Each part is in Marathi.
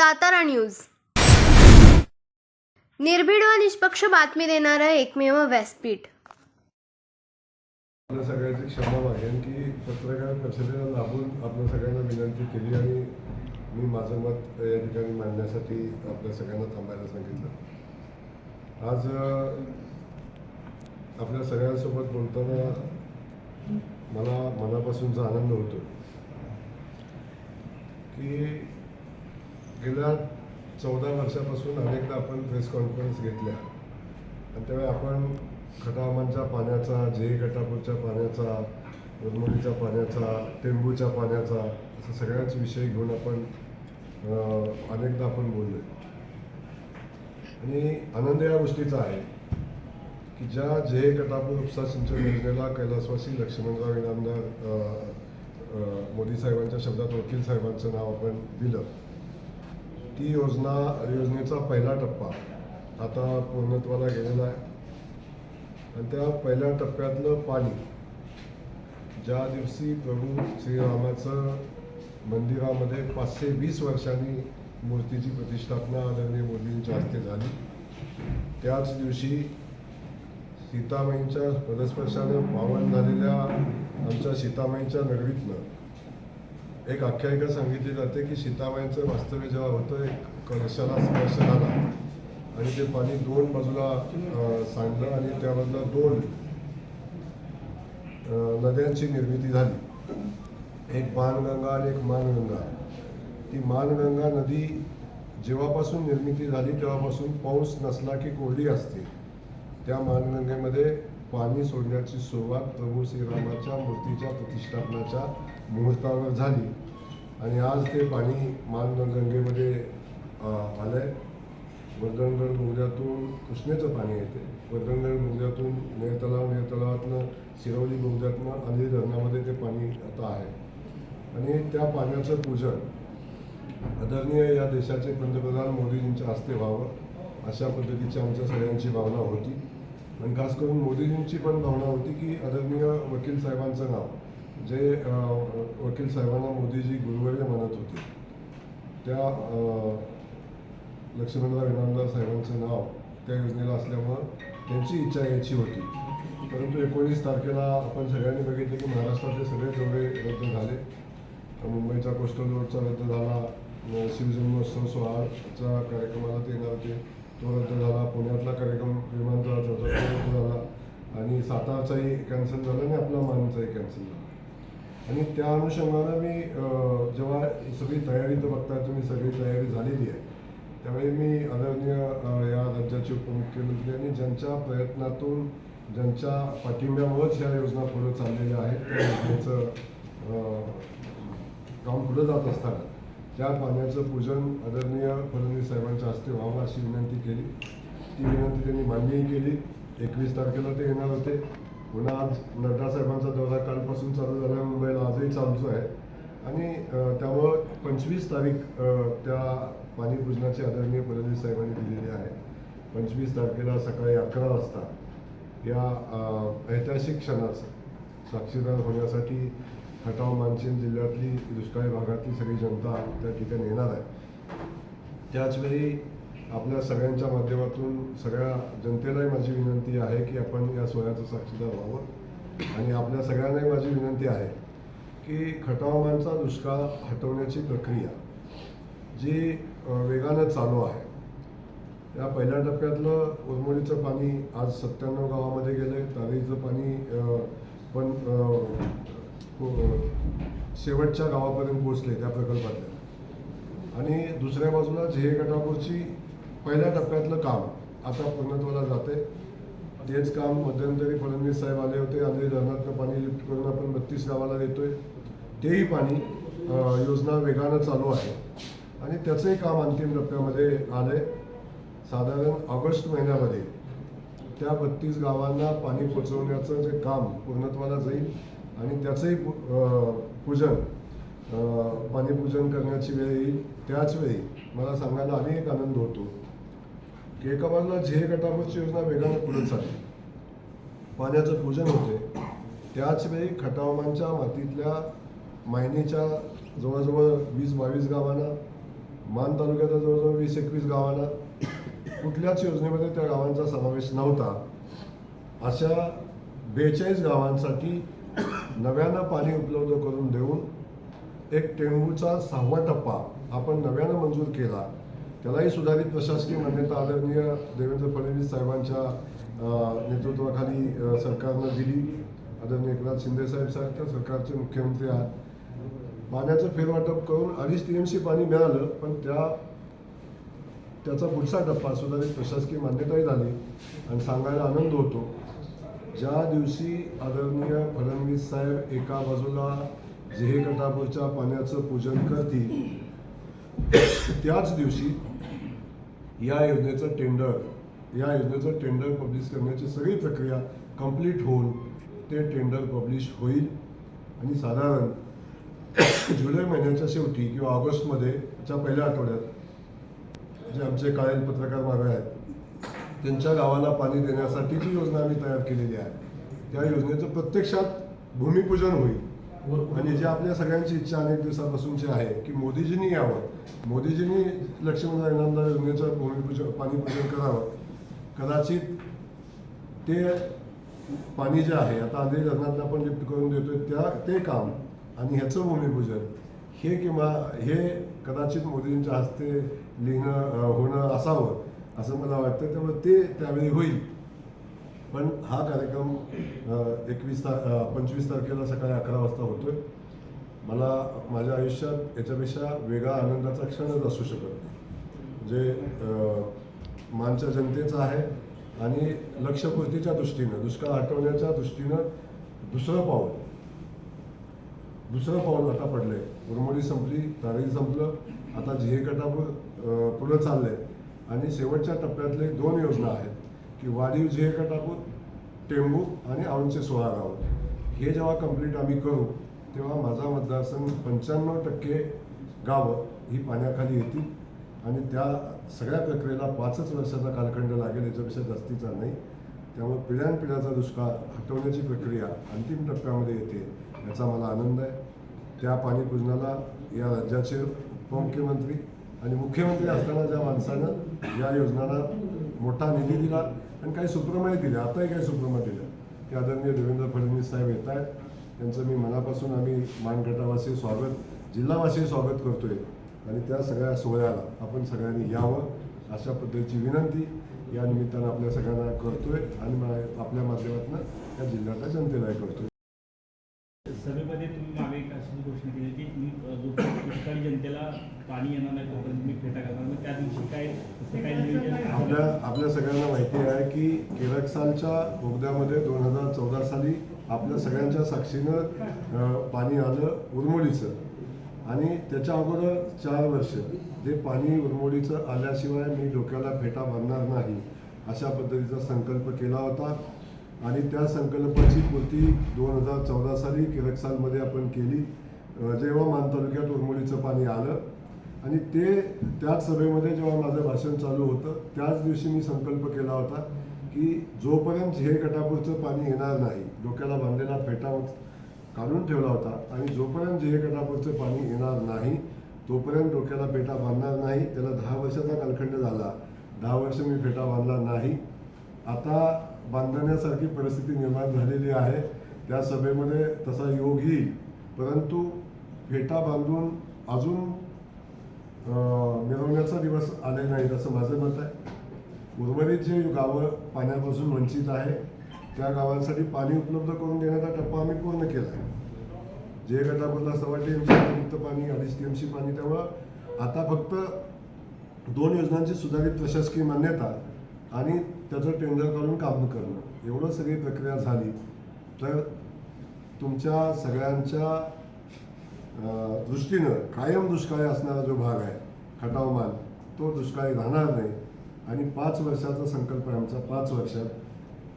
सातारा न्यूज. निर्भीड व निष्पक्ष बातमी देणारं एकमेव व्यासपीठ. आपल्या सगळ्यांची क्षमा मागेन की पत्रकार परिषदेला लाभून आपल्या सगळ्यांना विनंती केली आणि मी माझं मत या ठिकाणी मांडण्यासाठी आपल्या सगळ्यांना थांबायला सांगितलं. आज आपल्या सगळ्यांसोबत बोलताना मला मनापासूनचा आनंद होतो की गेल्या चौदा वर्षापासून अनेकदा आपण प्रेस कॉन्फरन्स घेतल्या. आणि त्यावेळी आपण खटामांच्या पाण्याचा जे गटापूरच्या पाण्याचा उर्मडीच्या पाण्याचा टेंबूच्या पाण्याचा असं सगळ्याच विषय घेऊन आपण अनेकदा आपण बोललो आणि आनंद या गोष्टीचा आहे की ज्या जे गटापूर उपसा सिंचन योजनेला कैलासवासी लक्ष्मणराव इनामदार मोदी साहेबांच्या शब्दात वकील साहेबांचं नाव आपण दिलं. ती योजना योजनेचा पहिला टप्पा. आता पूर्णत्वाला गेलेला आहे. आणि त्या पहिल्या टप्प्यातलं पाणी. ज्या दिवशी प्रभू श्रीरामाचं मंदिरामध्ये पाचशे वीस वर्षांनी मूर्तीची प्रतिष्ठापना आदरणीय मोदींच्या हस्ते झाली. त्याच दिवशी सीतामाईंच्या पदस्पर्शानं पावन झालेल्या आमच्या सीतामाईंच्या नगरीतनं एक आख्यायिका सांगितली जाते की सीताबाईंचं वास्तव्य जेव्हा होतं एक कलशाला स्पर्श झाला. आणि ते पाणी दोन बाजूला सांडलं आणि त्यामधला दोन नद्यांची निर्मिती झाली. एक बाणगंगा आणि एक मानगंगा ती मानगंगा नदी जेव्हापासून निर्मिती झाली तेव्हापासून पाऊस नसला की कोरडी असते. त्या मानगंगेमध्ये पाणी सोडण्याची सुरुवात प्रभू श्रीरामाच्या मूर्तीच्या प्रतिष्ठापनाच्या मुहूर्तावर झाली. आणि आज ते पाणी मानगंगेमध्ये आलं आहे वर्धनगड बोगद्यातून कृष्णेचं पाणी येते वर्धनगड बोगद्यातून नेर तलाव नेर तलावातनं शिरवली बोगद्यातनं आधी धरणामध्ये ते पाणी आता आहे. आणि त्या पाण्याचं पूजन आदरणीय या देशाचे पंतप्रधान मोदीजींच्या हस्ते व्हावं अशा पद्धतीची आमच्या सगळ्यांची भावना होती. आणि खास करून मोदीजींची पण भावना होती की आदरणीय वकील साहेबांचं नाव जे वकील साहेबांना मोदीजी गुरुवर्य म्हणत होते. त्या लक्ष्मणराव इनामदार साहेबांचं नाव त्या योजनेला असल्यामुळं त्यांची इच्छा यायची होती. परंतु एकोणीस तारखेला आपण सगळ्यांनी बघितलं की महाराष्ट्रातले सगळे दौरे रद्द झाले. मुंबईचा कोस्टल रोडचा रद्द झाला. शिवजन्मोत्सव सोहळाचा कार्यक्रमाला ते येणार होते. तो रद्द झाला. पुण्यातला कार्यक्रम विमानतळाचा होता. तो रद्द झाला. आणि सातारचाही कॅन्सल झाला आणि आपला मानचाही कॅन्सल झाला. आणि त्या अनुषंगानं मी जेव्हा सगळी तयारी तर बघताय तुम्ही सगळी तयारी झालेली आहे. त्यावेळी मी आदरणीय या राज्याचे उपमुख्यमंत्री आणि ज्यांच्या प्रयत्नातून ज्यांच्या पाठिंब्यामुळेच ह्या योजना पुढे चाललेल्या आहेत त्या योजनेचं काम पुढे जात असताना त्या पाण्याचं पूजन आदरणीय फडणवीस साहेबांच्या हस्ते व्हावं अशी विनंती केली. ती विनंती त्यांनी मान्यही केली. एकवीस तारखेला ते येणार होते. पुन्हा आज नड्डा साहेबांचा दौरा कालपासून चालू झाला मुंबईला आजही चालूच आहे. आणि त्यामुळं पंचवीस तारीख त्या पाणीपूजनाची आदरणीय फडणवीस साहेबांनी दिलेली आहे. पंचवीस तारखेला सकाळी अकरा वाजता या ऐतिहासिक क्षणाचं साक्षीदार होण्यासाठी खटाव मानसिंग जिल्ह्यातली दुष्काळी भागातली सगळी जनता त्या ठिकाणी येणार आहे. त्याचवेळी आपल्या सगळ्यांच्या माध्यमातून सगळ्या जनतेलाही माझी विनंती आहे की आपण या सोहळ्याचं साक्षीदार व्हावं. आणि आपल्या सगळ्यांनाही माझी विनंती आहे की खटावामांचा दुष्काळ हटवण्याची प्रक्रिया जी वेगानं चालू आहे. या पहिल्या टप्प्यातलं उरमोडीचं पाणी आज सत्त्याण्णव गावामध्ये गेलं तारीचं पाणी पण शेवटच्या गावापर्यंत पोहोचले त्या प्रकल्पातल्या. आणि दुसऱ्या बाजूला झे गटापूरची पहिल्या टप्प्यातलं काम आता पूर्णत्वाला जाते तेच काम मध्यंतरी फडणवीस साहेब आले होते. आणि धरणातलं पाणी लिफ्ट करून आपण बत्तीस गावाला देतोय. तेही पाणी योजना वेगानं चालू आहे. आणि त्याचंही काम अंतिम टप्प्यामध्ये आलंय. साधारण ऑगस्ट महिन्यामध्ये त्या बत्तीस गावांना पाणी पोचवण्याचं जे काम पूर्णत्वाला जाईल आणि त्याचंही पूजन पाणीपूजन करण्याची वेळ येईल. त्याच वेळी मला सांगायला अनेक आनंद होतो. की एका बाजूला झे गटापूरची योजना वेगाने पुढे चालली. पाण्याचं पूजन होते. त्याचवेळी खटावमांच्या मातीतल्या मायनीच्या जवळजवळ वीस बावीस गावांना मान तालुक्याच्या जवळजवळ वीस एकवीस गावांना कुठल्याच योजनेमध्ये त्या गावांचा समावेश नव्हता. अशा बेचाळीस गावांसाठी नव्यानं पाणी उपलब्ध करून देऊन एक टेंबूचा सहावा टप्पा आपण नव्यानं मंजूर केला. त्यालाही सुधारित प्रशासकीय मान्यता आदरणीय देवेंद्र फडणवीस साहेबांच्या नेतृत्वाखाली सरकारनं दिली. आदरणीय एकनाथ शिंदे साहेब साहेब सरकारचे मुख्यमंत्री आहात. पाण्याचं फेरवाटप करून अडीच टी एम सी पाणी मिळालं पण त्या त्याचा पुढचा टप्पा सुधारित प्रशासकीय मान्यताही झाली आणि सांगायला आनंद होतो. ज्या दिवशी आदरणीय फडणवीस साहेब एका बाजूला जेहे कटापूरच्या पाण्याचं पूजन करतील त्याच दिवशी या योजनेचं टेंडर या योजनेचं टेंडर पब्लिश करण्याची सगळी प्रक्रिया कंप्लीट होऊन ते टेंडर पब्लिश होईल. आणि साधारण जुलै महिन्याच्या शेवटी किंवा ऑगस्टमध्ये च्या पहिल्या आठवड्यात जे आमचे काळेल पत्रकार मागे आहेत त्यांच्या गावाला पाणी देण्यासाठी जी योजना आम्ही तयार केलेली आहे त्या योजनेचं प्रत्यक्षात भूमिपूजन होईल. म्हणजे जे आपल्या सगळ्यांची इच्छा अनेक दिवसापासूनची आहे की मोदीजींनी यावं. मोदीजींनी लक्ष्मण इनामदार योजनेचं भूमिपूजन पाणीपूजन करावं. कदाचित ते पाणी जे आहे आता आधी धरणातलं आपण लिफ्ट करून देतोय त्या ते काम आणि ह्याचं भूमिपूजन हे किंवा हे कदाचित मोदींच्या हस्ते लिहिणं होणं असावं असं मला वाटतं. त्यामुळे ते त्यावेळी होईल. पण हा कार्यक्रम एकवीस तार पंचवीस तारखेला सकाळी अकरा वाजता होतोय. मला माझ्या आयुष्यात याच्यापेक्षा वेगळा आनंदाचा क्षणच असू शकत नाही. जे मानच्या जनतेचं आहे आणि लक्षपूर्तीच्या दृष्टीनं दुष्काळ हटवण्याच्या दृष्टीनं दुसरं पाऊल दुसरं पाऊल आता पडलंय. उरमोडी संपली तारी संपलं आता जिहे कटापूर अं, पुढं चाललंय. आणि शेवटच्या टप्प्यातले दोन योजना आहेत. की वाढीव जिहे कटापूर टेंबू आणि औंचे सोळा गाव. हे जेव्हा कंप्लीट आम्ही करू तेव्हा माझा मतदारसंघ पंच्याण्णव टक्के गावं ही पाण्याखाली येतील आणि त्या सगळ्या प्रक्रियेला पाचच वर्षाचा कालखंड लागेल याच्यापेक्षा जास्तीचा नाही. त्यामुळे पिढ्यानपिढ्याचा दुष्काळ हटवण्याची प्रक्रिया अंतिम टप्प्यामध्ये येते याचा मला आनंद आहे. त्या पाणीपूजनाला या राज्याचे उपमुख्यमंत्री आणि मुख्यमंत्री असताना ज्या माणसानं या योजनांना मोठा निधी दिला आणि काही सुप्रमय दिले आताही काही सुप्रमय दिले की आदरणीय देवेंद्र फडणवीस साहेब येत आहेत त्यांचं मी मनापासून आम्ही मानगटावासी स्वागत जिल्हावासी स्वागत करतोय. आणि त्या सगळ्या सोहळ्याला आपण सगळ्यांनी यावं अशा पद्धतीची विनंती या निमित्तानं आपल्या सगळ्यांना करतोय आणि आपल्या माध्यमातून या जिल्ह्यातल्या जनतेलाही करतोय. सभेमध्ये तुम्ही घोषणा केली की मी अ, जो दुष्काळी जनतेला पाणी येणार नाही तोपर्यंत फेटा करणार मग त्या दिवशी काय ते काय नियोजन? आपल्या आपल्या सगळ्यांना माहिती आहे की केरकसालच्या बोगद्यामध्ये दोन हजार चौदा साली आपल्या सगळ्यांच्या साक्षीनं पाणी आलं उरमोडीचं. आणि त्याच्या अगोदर चार वर्ष जे पाणी उरमोडीचं आल्याशिवाय मी डोक्याला फेटा बांधणार नाही अशा पद्धतीचा संकल्प केला होता. आणि त्या संकल्पाची पूर्ती दोन हजार चौदा साली केरकसालमध्ये आपण केली. जेव्हा मान तालुक्यात उरमोडीचं पाणी आलं आणि ते त्याच सभेमध्ये जेव्हा माझं भाषण चालू होतं त्याच दिवशी मी संकल्प केला होता की जोपर्यंत हे कटापूरचं पाणी येणार नाही डोक्याला बांधलेला फेटा काढून ठेवला होता आणि जोपर्यंत हे कटापूरचं पाणी येणार नाही तोपर्यंत डोक्याला फेटा बांधणार नाही त्याला दहा वर्षाचा कालखंड झाला. दहा वर्ष मी फेटा बांधला नाही. आता बांधण्यासारखी परिस्थिती निर्माण झालेली आहे. त्या सभेमध्ये तसा योग येईल. परंतु फेटा बांधून अजून मिरवण्याचा दिवस आले नाहीत असं माझं मत आहे. उर्वरित जे गावं पाण्यापासून वंचित आहे त्या गावांसाठी पाणी उपलब्ध करून देण्याचा टप्पा आम्ही पूर्ण केला आहे जे गटाबद्दल सव्वा टी एम सी पाणी अडीच टी एम सी पाणी त्यामुळं आता फक्त दोन योजनांची सुधारित प्रशासकीय मान्यता आणि त्याचं टेंडर काढून काम करणं. एवढं सगळी प्रक्रिया झाली. तर तुमच्या सगळ्यांच्या दृष्टीनं कायम दुष्काळी असणारा जो भाग आहे खटावमान तो दुष्काळी राहणार नाही. आणि पाच वर्षाचा संकल्प आहे आमचा पाच वर्षात.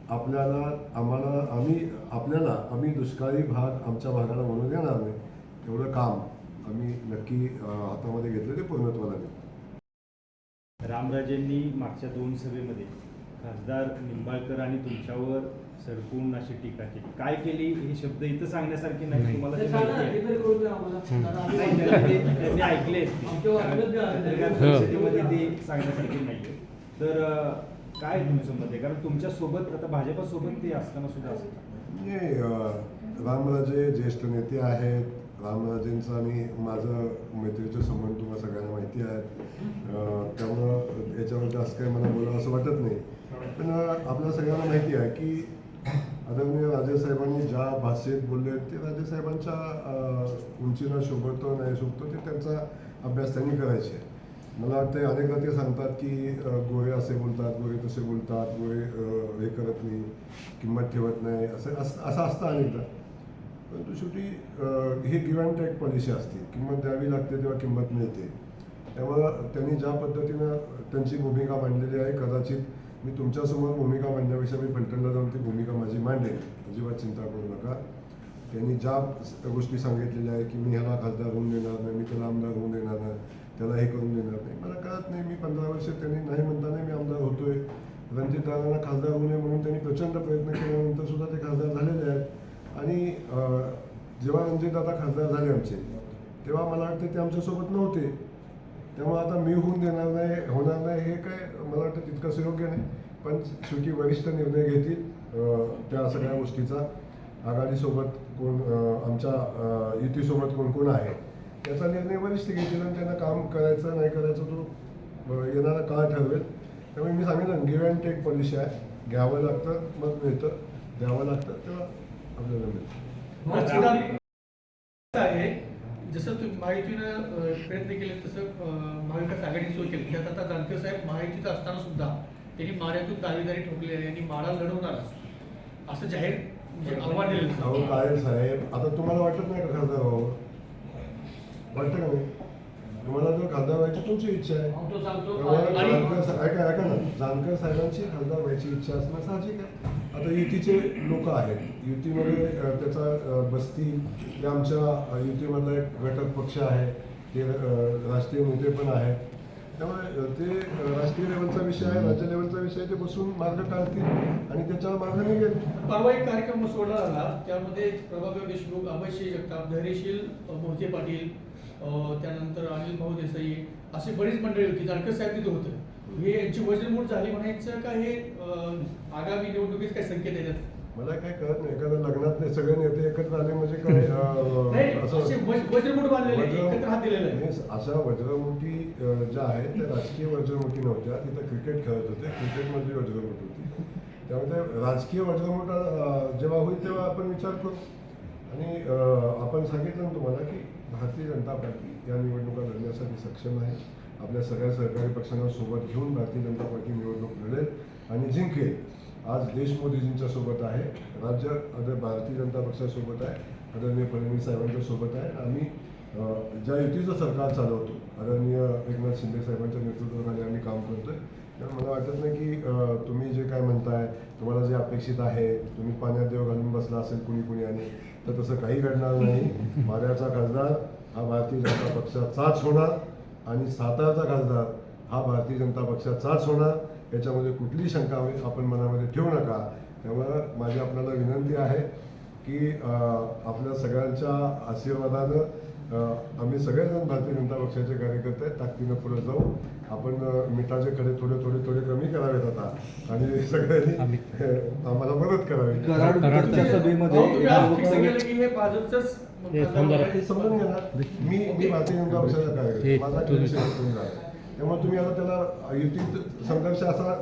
आपल्याला आम्हाला आम्ही आपल्याला आम्ही दुष्काळी भाग आमच्या भागाला म्हणून देणार नाही. एवढं काम आम्ही नक्की हातामध्ये घेतलं ते पूर्णत्वाला रामराजेंनी मागच्या दोन सभेमध्ये खासदार निंबाळकर आणि तुमच्यावर सडकून अशी टीका केली. काय केली? हे शब्द इथं सांगण्यासारखे नाही तुम्हाला ते नाही, ऐकले परिषदेमध्ये ते सांगण्यासारखे नाहीये तर काय तुमचं मत आहे? कारण तुमच्यासोबत आता भाजपासोबत ते असताना सुद्धा असतं. म्हणजे अं, रामराजे ज्येष्ठ नेते आहेत रामराजेंचा आणि माझं मैत्रीचं संबंध तुम्हाला सगळ्यांना माहिती आहे. त्यामुळं याच्यावर जास्त काही मला बोलावं असं वाटत नाही. पण आपल्या सगळ्यांना माहिती आहे की आदरणीय राजेसाहेबांनी ज्या भाषेत बोलले ते राजेसाहेबांच्या अं, उंचीला शोभतो नाही शोभतो ते त्यांचा अभ्यास त्यांनी करायचे मला वाटतं अनेकदा ते सांगतात की गोरे असे बोलतात गोरे तसे बोलतात गोरे हे करत नाही किंमत ठेवत नाही असं असं असं असतं अनेकदा. परंतु शेवटी हे ही गिव्ह अँड टॅक पॉलिसी असते. किंमत द्यावी लागते तेव्हा किंमत मिळते. त्यामुळं त्यांनी ज्या पद्धतीनं त्यांची भूमिका मांडलेली आहे कदाचित मी तुमच्यासमोर भूमिका मांडण्यापेक्षा मी फलटणला जाऊन ती भूमिका माझी मांडेन. अजिबात चिंता करू नका. त्यांनी ज्या गोष्टी सांगितलेल्या आहे की मी ह्याला खासदार होऊन देणार नाही मी त्याला आमदार होऊन देणार नाही त्याला हे करून देणार नाही मला कळत नाही. मी पंधरा वर्ष त्यांनी नाही म्हणताना मी आमदार होतोय. रणजित दादांना खासदार होऊ नये म्हणून त्यांनी प्रचंड प्रयत्न केल्यानंतर सुद्धा ते खासदार झालेले आहेत. आणि जेव्हा रणजित दादा खासदार झाले आमचे तेव्हा मला वाटतं ते आमच्यासोबत नव्हते. तेव्हा आता मी होऊन देणार नाही होणार नाही हे काय मला वाटतं तितकंसं योग्य नाही. पण शेवटी वरिष्ठ निर्णय घेतील त्या सगळ्या गोष्टीचा. आघाडीसोबत कोण आमच्या युतीसोबत कोण कोण आहे त्याचा निर्णय वरिष्ठ घेतील आणि त्यांना काम करायचं नाही करायचं तो येणारा काळ ठरवेल. त्यामुळे मी सांगितलं गिव्ह अँड टेक पॉलिसी आहे. घ्यावं लागतं मग मिळतं. द्यावं लागतं तेव्हा आहे जसं तुम्ही महायुतीनं प्रयत्न केले तसं महाविकास आघाडी सुरू केली. त्यात आता जानकर साहेब महायुतीत असताना सुद्धा त्यांनी माड्यातून दावेदारी ठोकली आहे आणि माडा लढवणार असं जाहीर म्हणजे आव्हान दिलेलं साहेब आता तुम्हाला वाटत नाही का खासदार वाटतं का? नाही तुम्हाला जर खासदार व्हायची तुमची इच्छा आहे. तो सांगतो जानकर सा- ऐका ऐका ना. जानकर साहेबांची खासदार व्हायची इच्छा असणं साहजिक आहे. आता युतीचे लोक आहेत. युतीमध्ये अ, त्याचा अ, बस्ती ते आमच्या अ, युतीमधला एक घटक पक्ष आहे. ते अ, राष्ट्रीय नेते पण आहेत. त्यामुळे ते राष्ट्रीय लेवलचा विषय आहे राज्य लेवलचा विषय आहे, ते बसून मार्ग काढतील आणि त्याच्यावर मार्ग निघेल. परवा एक कार्यक्रम सोडला झाला त्यामध्ये प्रभाकर देशमुख अभयसिंह जगताप धैर्यशील मोहिते पाटील त्यानंतर अनिल भाऊ देसाई अशी बरीच मंडळी होती. जानकर साहेब तिथे होते. हे यांची वजनमूठ झाली म्हणायचं का हे आगामी निवडणुकीत काही संकेत येतात मला काय कळत नाही. एखाद्या लग्नात नाही सगळे नेते एकत्र आले म्हणजे काय? असे अशा वज्रमुठी ज्या आहेत त्या राजकीय वज्रमुठी नव्हत्या. तिथं क्रिकेट खेळत होते. क्रिकेटमधली वज्रमुठ होती. त्यामुळे ते राजकीय वज्रमुठ जेव्हा होईल तेव्हा आपण विचार करू. आणि आपण सांगितलं ना तुम्हाला की भारतीय जनता पार्टी या निवडणुका लढण्यासाठी सक्षम आहे. आपल्या सगळ्या सहकारी पक्षांना सोबत घेऊन भारतीय जनता पार्टी निवडणूक लढेल आणि जिंकेल. आज देश मोदीजींच्या सोबत आहे राज्य आदर भारतीय जनता पक्षासोबत आहे आदरणीय फडणवीस साहेबांच्या सोबत आहे. आम्ही ज्या युतीचं सरकार चालवतो आदरणीय एकनाथ शिंदे साहेबांच्या नेतृत्वाखाली आम्ही काम करतोय. तर मला वाटत नाही की तुम्ही जे काय म्हणताय तुम्हाला जे अपेक्षित आहे तुम्ही पाण्यात देव घालून बसला असेल कुणी कुणी आणि तर तसं काही घडणार नाही. माऱ्याचा खासदार हा भारतीय जनता पक्षाचाच होणार आणि साताराचा खासदार हा भारतीय जनता पक्षाचाच होणार. याच्यामध्ये कुठलीही शंका आपण मनामध्ये ठेवू नका. त्यामुळं माझी आपल्याला विनंती आहे की आपल्या सगळ्यांच्या आशीर्वादानं आम्ही सगळेजण भारतीय जनता पक्षाचे कार्यकर्ते. ताकदीनं पुढे जाऊ आपण मिठाचे खडे थोडे थोडे थोडे कमी करावेत आता. आणि सगळ्यांनी आम्हाला मदत करावी. हे. हे समजून घ्या मी मी भारतीय जनता पक्षाचा कार्यकर्ता. माझा त्यामुळे तुम्ही आता त्याला युतीत संघर्ष असा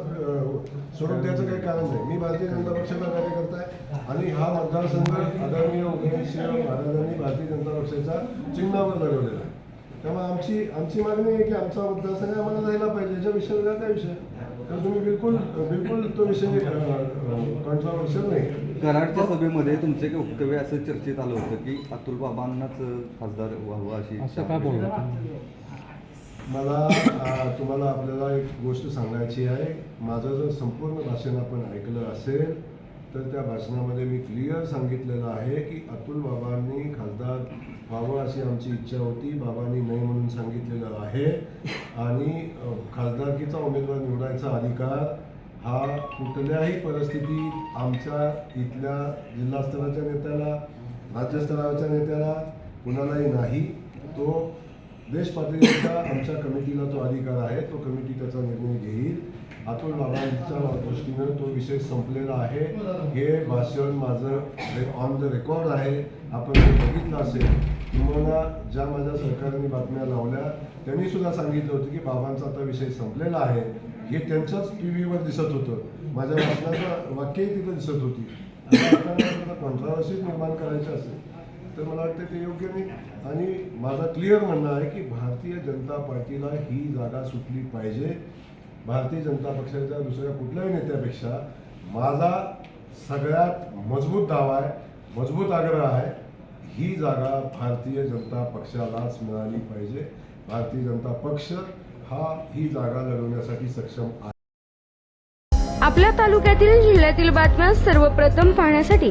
स्वरूप द्यायचं काही कारण नाही. मी भारतीय जनता पक्षाचा कार्यकर्ता आहे आणि हा मतदारसंघ आदरणीय उदयनसिंह महाराजांनी भारतीय जनता पक्षाच्या चिन्हावर लढवलेला आहे. त्यामुळे आमची आमची मागणी आहे की आमचा मतदारसंघ आम्हाला जायला पाहिजे. याच्या विषय वेगळा काय विषय? तर तुम्ही बिलकुल बिलकुल तो विषय कॉन्ट्रोवर्शियल नाही. कराडच्या सभेमध्ये तुमचे काही वक्तव्य असं चर्चेत आलं होतं की अतुल बाबांनाच खासदार व्हावं अशी असं काय बोलला मला तुम्हाला आपल्याला एक गोष्ट सांगायची आहे. माझं जर संपूर्ण भाषण आपण ऐकलं असेल तर त्या भाषणामध्ये मी क्लिअर सांगितलेलं आहे की अतुल बाबांनी खासदार व्हावं अशी आमची इच्छा होती. बाबांनी नाही म्हणून सांगितलेलं आहे. आणि खासदारकीचा उमेदवार निवडायचा अधिकार हा कुठल्याही परिस्थितीत आमच्या इथल्या जिल्हास्तराच्या नेत्याला राज्यस्तराच्या नेत्याला कुणालाही नाही. तो देश पातळीचा आमच्या कमिटीला तो अधिकार आहे तो कमिटी त्याचा निर्णय घेईल. अतुल बाबांच्या दृष्टीनं तो विषय संपलेला आहे. हे भाषण माझं ऑन द रेकॉर्ड आहे. आपण ते बघितलं असेल किंवा ज्या माझ्या सरकारने बातम्या लावल्या त्यांनी सुद्धा सांगितलं होतं की बाबांचा आता विषय संपलेला आहे. हे त्यांच्याच टी व्हीवर दिसत होतं. माझ्या भाषणाचं वाक्यही तिथं दिसत होती. आता आपल्याला कॉन्ट्रावर्सी निर्माण करायची असेल? तर मला वाटतं ते योग्य नाही. आणि माझा क्लिअर म्हणणं आहे की भारतीय जनता पार्टीला ही जागा सुटली पाहिजे. भारतीय जनता पक्षाच्या दुसऱ्या कुठल्याही नेत्यापेक्षा माझा सगळ्यात मजबूत दावा आहे मजबूत आग्रह आहे ही जागा भारतीय जनता पक्षालाच मिळाली पाहिजे. भारतीय जनता पक्ष हा ही जागा लढवण्यासाठी सक्षम आहे. आपल्या तालुक्यातील जिल्ह्यातील बातम्या सर्वप्रथम पाहण्यासाठी